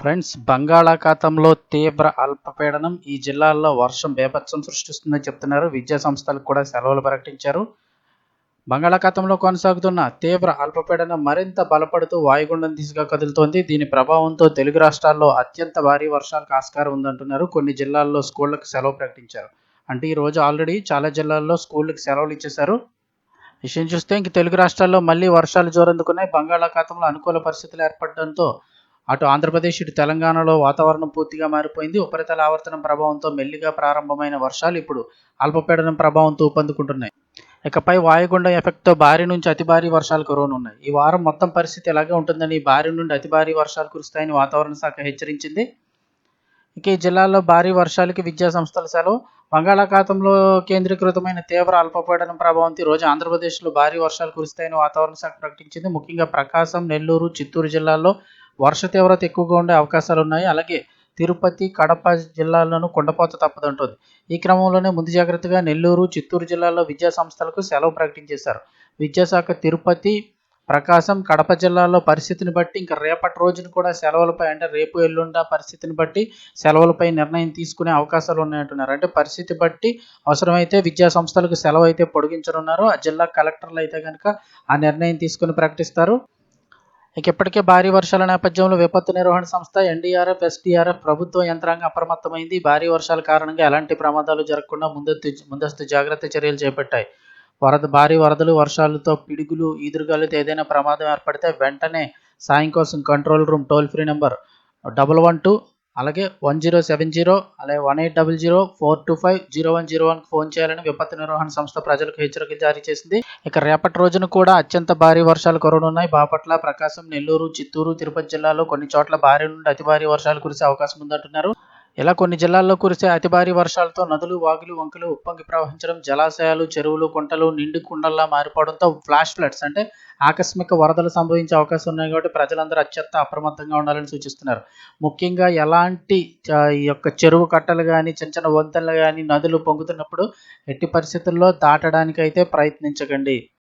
Friends బంగాళాఖాతంలో తీవ్ర అల్పపీడనం ఈ జిల్లాల్లో వర్షం బేభత్సం సృష్టిస్తుందని చెప్తున్నారు. విద్యా సంస్థలకు కూడా సెలవులు ప్రకటించారు. బంగాళాఖాతంలో కొనసాగుతున్న తీవ్ర అల్పపీడనం మరింత బలపడుతూ వాయుగుండం దిశగా కదులుతోంది. దీని ప్రభావంతో తెలుగు రాష్ట్రాల్లో అత్యంత భారీ వర్షాలకు ఆస్కారం ఉందంటున్నారు. కొన్ని జిల్లాల్లో స్కూళ్ళకు సెలవు ప్రకటించారు. అంటే ఈ రోజు ఆల్రెడీ చాలా జిల్లాల్లో స్కూళ్ళకి సెలవులు ఇచ్చేశారు. విషయం చూస్తే ఇంక తెలుగు రాష్ట్రాల్లో మళ్ళీ వర్షాలు జోరందుకున్నాయి. బంగాళాఖాతంలో అనుకూల పరిస్థితులు ఏర్పడడంతో అటు ఆంధ్రప్రదేశ్ ఇటు తెలంగాణలో వాతావరణం పూర్తిగా మారిపోయింది. ఉపరితల ఆవర్తనం ప్రభావంతో మెల్లిగా ప్రారంభమైన వర్షాలు ఇప్పుడు అల్పపీడనం ప్రభావంతో ఊపందుకుంటున్నాయి. ఇకపై వాయుగుండం ఎఫెక్ట్తో భారీ నుంచి అతి భారీ వర్షాలు కురవనున్నాయి. ఈ వారం మొత్తం పరిస్థితి ఎలాగే ఉంటుందని భారీ నుండి అతి భారీ వర్షాలు కురుస్తాయని వాతావరణ శాఖ హెచ్చరించింది. ఇక ఈ జిల్లాల్లో భారీ వర్షాలకి విద్యా సంస్థల సెలవు. బంగాళాఖాతంలో కేంద్రీకృతమైన తీవ్ర అల్పపీడనం ప్రభావంతో రోజు ఆంధ్రప్రదేశ్లో భారీ వర్షాలు కురుస్తాయని వాతావరణ శాఖ ప్రకటించింది. ముఖ్యంగా ప్రకాశం నెల్లూరు చిత్తూరు జిల్లాల్లో వర్ష తీవ్రత ఎక్కువగా ఉండే అవకాశాలు ఉన్నాయి. అలాగే తిరుపతి కడప జిల్లాల్లోనూ కొండపోత తప్పదంటుంది. ఈ క్రమంలోనే ముందు జాగ్రత్తగా నెల్లూరు చిత్తూరు జిల్లాల్లో విద్యా సంస్థలకు సెలవు ప్రకటించేశారు. విద్యాశాఖ తిరుపతి ప్రకాశం కడప జిల్లాల్లో పరిస్థితిని బట్టి ఇంకా రేపటి రోజున కూడా సెలవులపై అంటే రేపు ఎల్లుండ పరిస్థితిని బట్టి సెలవులపై నిర్ణయం తీసుకునే అవకాశాలు ఉన్నాయంటున్నారు. అంటే పరిస్థితి బట్టి అవసరమైతే విద్యా సంస్థలకు సెలవు అయితే పొడిగించనున్నారు. ఆ జిల్లా కలెక్టర్లు అయితే కనుక ఆ నిర్ణయం తీసుకుని ప్రకటిస్తారు. ఇక ఇప్పటికే భారీ వర్షాల నేపథ్యంలో విపత్తు నిర్వహణ సంస్థ ఎన్డీఆర్ఎఫ్ ఎస్డీఆర్ఎఫ్ ప్రభుత్వ యంత్రాంగం అప్రమత్తమైంది. భారీ వర్షాల కారణంగా ఎలాంటి ప్రమాదాలు జరగకుండా ముందస్తు ముందస్తు జాగ్రత్త చర్యలు చేపట్టాయి. వరద భారీ వరదలు వర్షాలతో పిడుగులు ఈదురుగాలుతో ఏదైనా ప్రమాదం ఏర్పడితే వెంటనే సాయం కోసం control room toll free number double one two అలాగే వన్ జీరో సెవెన్ జీరో అలాగే one eight double zero four two five zero one zero one phone చేయాలని విపత్తు నిర్వహణ సంస్థ ప్రజలకు హెచ్చరికలు జారీ చేసింది. ఇక రేపటి రోజున కూడా అత్యంత భారీ వర్షాలు కురవనున్నాయి బాపట్ల ప్రకాశం నెల్లూరు చిత్తూరు తిరుపతి జిల్లాలో కొన్ని చోట్ల భారీ నుండి అతి భారీ వర్షాలు కురిసే అవకాశం ఉందంటున్నారు. ఇలా కొన్ని జిల్లాల్లో కురిసే అతి భారీ వర్షాలతో నదులు వాగులు వంకలు ఉప్పొంగి ప్రవహించడం జలాశయాలు చెరువులు కుంటలు నిండు కుండల్లా మారిపోవడంతో ఫ్లాష్ ఫ్లడ్స్ అంటే ఆకస్మిక వరదలు సంభవించే అవకాశం ఉన్నాయి కాబట్టి ప్రజలందరూ అత్యంత అప్రమత్తంగా ఉండాలని సూచిస్తున్నారు. ముఖ్యంగా ఎలాంటి ఈ యొక్క చెరువు కట్టలు కానీ చిన్న చిన్న వంతెనలు కానీ నదులు పొంగుతున్నప్పుడు ఎట్టి పరిస్థితుల్లో దాటడానికి అయితే ప్రయత్నించకండి.